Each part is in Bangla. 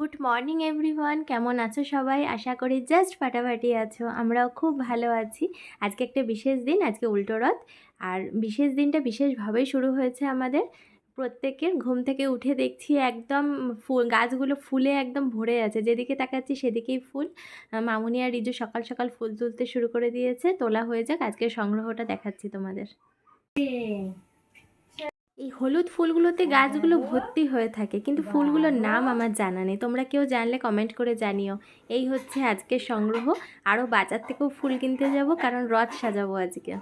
Good morning everyone. কেমন আছো সবাই? আশা করি জাস্ট ফাটাফাটি আছো। আমরাও খুব ভালো আছি। আজকে একটা বিশেষ দিন, আজকে উল্টো রথ। আর বিশেষ দিনটা বিশেষভাবেই শুরু হয়েছে আমাদের। প্রত্যেকের ঘুম থেকে উঠে দেখছি একদম ফুল, গাছগুলো ফুলে একদম ভরে আছে। যেদিকে তাকাচ্ছি সেদিকেই ফুল। মামুনি আর রিজু সকাল সকাল ফুল তুলতে শুরু করে দিয়েছে। তোলা হয়ে যাক, আজকের সংগ্রহটা দেখাচ্ছি তোমাদের। এই হলুদ ফুলগুলোতে গাছগুলো ভর্তি হয়ে থাকে, কিন্তু ফুলগুলোর নাম আমার জানা নেই। তোমরা কেউ জানলে কমেন্ট করে জানিও। এই হচ্ছে আজকের সংগ্রহ। আরও বাজার থেকেও ফুল কিনতে যাব, কারণ রথ সাজাবো আজকে।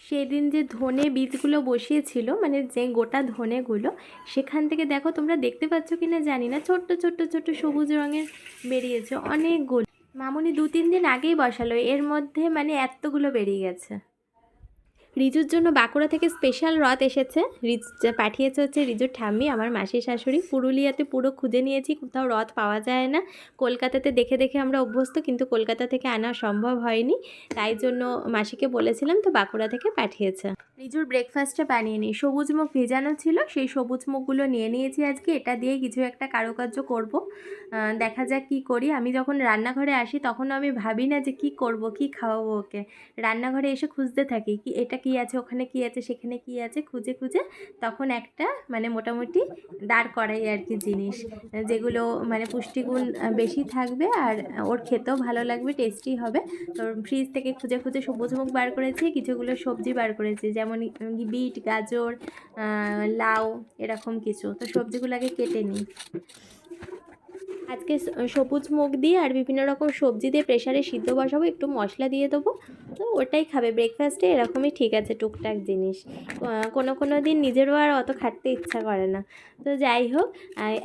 সেদিন যে ধনে বীজগুলো বসিয়েছিল মানে যে গোটা ধনেগুলো, সেখান থেকে দেখো তোমরা দেখতে পাচ্ছ কি না জানি না। ছোট্ট ছোট্ট ছোট্ট সবুজ রঙের বেরিয়েছে অনেকগুলো। মামুনি দু তিন দিন আগেই বসালো, এর মধ্যে মানে এতগুলো বেরিয়ে গেছে। রিজুর জন্য বাঁকুড়া থেকে স্পেশাল রথ এসেছে। রিজ পাঠিয়েছে হচ্ছে রিজুর ঠাম্মি, আমার মাসির শাশুড়ি। পুরুলিয়াতে পুরো খুঁজে নিয়েছি, কোথাও রথ পাওয়া যায় না। কলকাতাতে দেখে দেখে আমরা অভ্যস্ত, কিন্তু কলকাতা থেকে আনা সম্ভব হয়নি। তাই জন্য মাসিকে বলেছিলাম তো বাঁকুড়া থেকে পাঠিয়েছে। রিজুর ব্রেকফাস্টটা বানিয়ে নিই। সবুজ মুখ ভেজানো ছিল, সেই সবুজ মুখগুলো নিয়ে নিয়েছি আজকে। এটা দিয়ে কিছু একটা কারুকার্য করব। দেখা যাক কী করি। আমি যখন রান্নাঘরে আসি, তখন আমি ভাবি না যে কি করব, কি খাওয়াবো ওকে। রান্নাঘরে এসে খুঁজতে থাকি কি, এটা কি আছে, ওখানে কি আছে, সেখানে কি আছে। খুঁজে খুঁজে তখন একটা মানে মোটামুটি দাঁড় করাই আর কি জিনিস, যেগুলো মানে পুষ্টিগুণ বেশি থাকবে আর ওর খেতেও ভালো লাগবে টেস্টি হবে। তো ফ্রিজ থেকে খুঁজে খুঁজে সবুজ মুখ বার করেছি, কিছুগুলো সবজি বার করেছি, যেমন উম, বিট গাজর লাউ এরকম কিছু। তো সবজিগুলো আগে কেটে নিই। আজকে সবুজ মুগ দিয়ে আর বিভিন্ন রকম সবজি দিয়ে প্রেশারে সিদ্ধ বসাবো, একটু মশলা দিয়ে দেবো। তো ওটাই খাবে ব্রেকফাস্টে এরকমই ঠিক আছে টুকটাক জিনিস। কোনো কোনো দিন নিজেরও আর অত খাটতে ইচ্ছা করে না। তো যাই হোক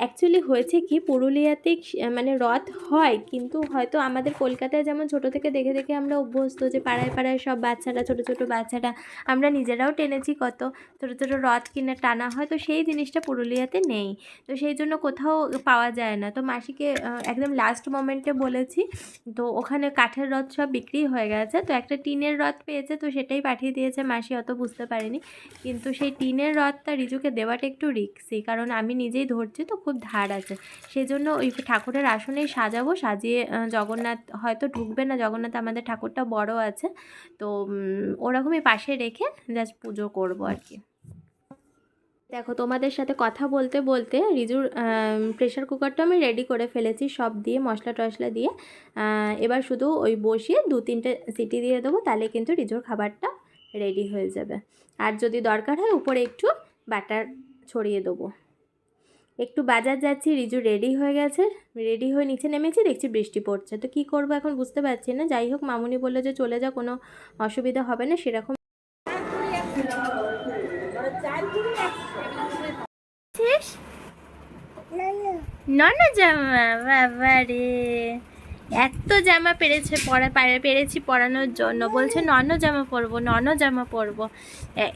অ্যাকচুয়ালি হয়েছে কি, পুরুলিয়াতে মানে রথ হয়, কিন্তু হয়তো আমাদের কলকাতায় যেমন ছোট থেকে দেখে দেখে আমরা অভ্যস্ত যে পাড়ায় পাড়ায় সব বাচ্চারা, ছোট ছোট বাচ্চারা, আমরা নিজেরাও টেনেছি কত ছোটো ছোটো রথ কিনে টানা হয়, তো সেই জিনিসটা পুরুলিয়াতে নেই। তো সেই জন্য কোথাও পাওয়া যায় না। তো মাসিকে একদম লাস্ট মোমেন্টে বলেছি, তো ওখানে কাঠের রথ সব বিক্রি হয়ে গেছে, তো একটা টিনের রথ পেয়েছে, তো সেটাই পাঠিয়ে দিয়েছে মাসি, অত বুঝতে পারেনি। কিন্তু সেই টিনের রথটা রিজুকে দেওয়াটা একটু রিক্সি, কারণ আমি নিজেই ধরছি, তো খুব ধার আছে। সেই জন্য ওই ঠাকুরের আসনেই সাজাবো, সাজিয়ে জগন্নাথ হয়তো ঢুকবে না, জগন্নাথ আমাদের ঠাকুরটা বড় আছে, তো ওরকমই পাশে রেখে জাস্ট পুজো করব আর কি। দেখো, তোমাদের সাথে কথা বলতে বলতে রিজুর প্রেশার কুকারটা আমি রেডি করে ফেলেছি সব দিয়ে, মশলা টশলা দিয়ে। এবার শুধু ওই বসিয়ে দু তিনটে সিটি দিয়ে দেবো, তাহলে কিন্তু রিজুর খাবারটা রেডি হয়ে যাবে। আর যদি দরকার হয় উপরে একটু বাটার ছড়িয়ে দেবো। একটু বাজার যাচ্ছি, রিজু রেডি হয়ে গেছে। রেডি হয়ে নিচে নেমেছি, দেখছি বৃষ্টি পড়ছে। তো কী করব এখন বুঝতে পারছি না। যাই হোক, মামুনি বলল যে চলে যা কোনো অসুবিধা হবে না, সেরকম শেষ নন। জামা বাবা রে এত জামা পেরেছে পরা পারে- পেরেছি পরানোর জন্য। বলছে নন জামা পরবো নন জামা পরবো।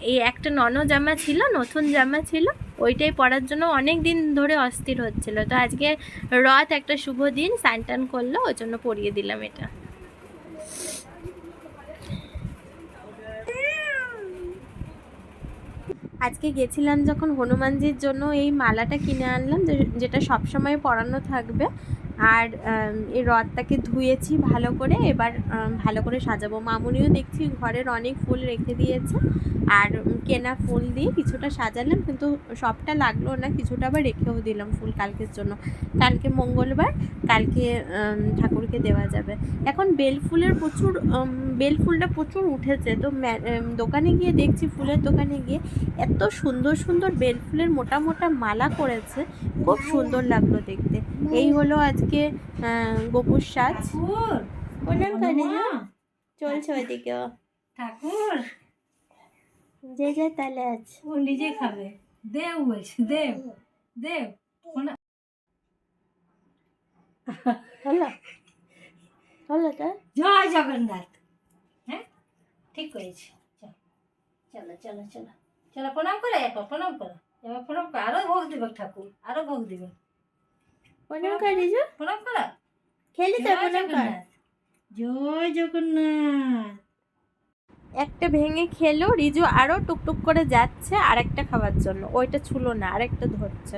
এই একটা নন জামা ছিল নতুন জামা ছিল ওইটাই পরার জন্য অনেক দিন ধরে অস্থির হচ্ছিল। তো আজকে রথ একটা শুভ দিন স্নান টান করল ওই জন্য পরিয়ে দিলাম এটা। আজকে গেছিলাম যখন হনুমানজির জন্য এই মালাটা কিনে আনলাম যেটা সবসময় পরানো থাকবে। আর এই রথটাকে ধুয়েছি ভালো করে। এবার ভালো করে সাজাবো। মামুনিও দেখছি ঘরের অনেক ফুল রেখে দিয়েছে। আর কেনা ফুল দিয়ে কিছুটা সাজালাম, কিন্তু সবটা লাগল না। কিছুটা আবার রেখেও দিলাম ফুল কালকের জন্য। কালকে মঙ্গলবার, কালকে ঠাকুরকে দেওয়া যাবে। এখন বেল ফুলের প্রচুর বেল ফুলটা প্রচুর উঠেছে। তো দোকানে গিয়ে দেখছি ফুলের দোকানে গিয়ে এত সুন্দর সুন্দর বেল ফুলের মোটা মোটা মালা করেছে খুব সুন্দর লাগল দেখতে। এই হলো আজকে গোপুর সাজ। প্রণাম চলছে ওইদিকেও। ঠাকুর! যে যে তালে আছে ও নিজে খাবে। দেব বলছে দেব দেব হলো হলো জয় জগন্নাথ। ঠিক করেছি। চলো চলো চলো চলো। প্রণাম করে এবার প্রণাম করো। এবার প্রণাম করো আরও ভোগ দিবে ঠাকুর আরও ভোগ দিবে। প্রণাম করে রিজু প্রণাম করো। খেলি তো প্রণাম কর। জয় জগন্নাথ। একটা ভেঙে খেলো রিজু আরও টুকটুক করে যাচ্ছে আরেকটা খাওয়ার জন্য। ওইটা ছুলো না আরেকটা ধরছে।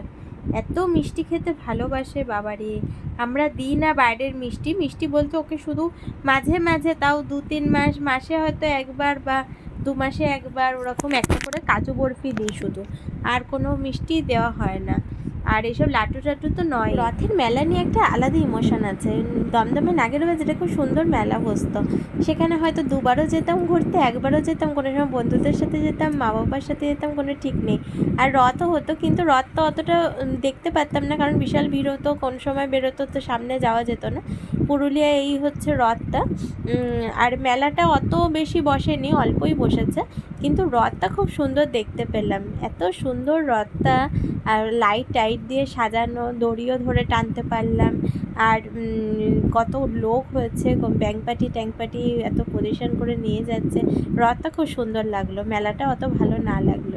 এত মিষ্টি খেতে ভালোবাসে বাবারে। আমরা দিই না বাইরের মিষ্টি মিষ্টি বলতে ওকে শুধু মাঝে মাঝে, তাও দু তিন মাস, মাসে হয়তো একবার বা দু মাসে একবার ওরকম একটা করে কাজু বরফি দিই শুধু। আর কোনো মিষ্টি দেওয়া হয় না। আর এইসব লাটু টাটু তো নয়। রথের মেলা নিয়ে একটা আলাদা ইমোশন আছে। দমদমে নাগের বাজারে খুব সুন্দর মেলা বসতো সেখানে হয়তো দুবারও যেতাম ঘুরতে, একবারও যেতাম, কোনো সময় বন্ধুদের সাথে যেতাম মা বাবার সাথে যেতাম, কোনো ঠিক নেই। আর রথও হতো, কিন্তু রথ তো অতটা দেখতে পারতাম না, কারণ বিশাল ভিড় হতো, কোন সময় বেরোতো তো সামনে যাওয়া যেত না। পুরুলিয়া এই হচ্ছে রথটা আর মেলাটা অত বেশি বসেনি, অল্পই বসেছে। কিন্তু রথটা খুব সুন্দর দেখতে পেলাম। এত সুন্দর রথটা আর লাইট টাইট দিয়ে সাজানো, দড়িও ধরে টানতে পারলাম। আর কত লোক হয়েছে ব্যাংপাটি ট্যাংপাটি এত পজিশন করে নিয়ে যাচ্ছে। রথটা খুব সুন্দর লাগল, মেলাটা অত ভালো না লাগল।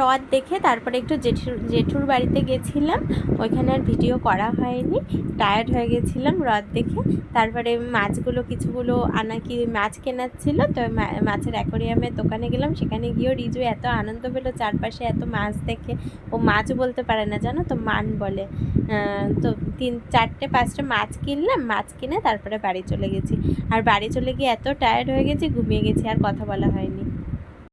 রথ দেখে তারপরে একটু জেঠুর জেঠুর বাড়িতে গেছিলাম। ওইখানে আর ভিডিও করা হয়নি। টায়ার্ড হয়ে গেছিলাম রথ দেখে। তারপরে মাছগুলো, কিছুগুলো আনা কি মাছ কেনার ছিল, তো মাছের অ্যাকোরিয়ামের দোকানে গেলাম। সেখানে গিয়েও রিজু এত আনন্দ পেল, চারপাশে এত মাছ দেখে। ও মাছ বলতে পারে না, জানো তো, মান বলে। তো তিন, চারটে, পাঁচটা মাছ কিনলাম, মাছ কিনে তারপরে বাড়ি চলে গেছি। আর বাড়ি চলে গিয়ে এত টায়ার্ড হয়ে গেছি, ঘুমিয়ে গেছি, আর কথা বলা হয়নি।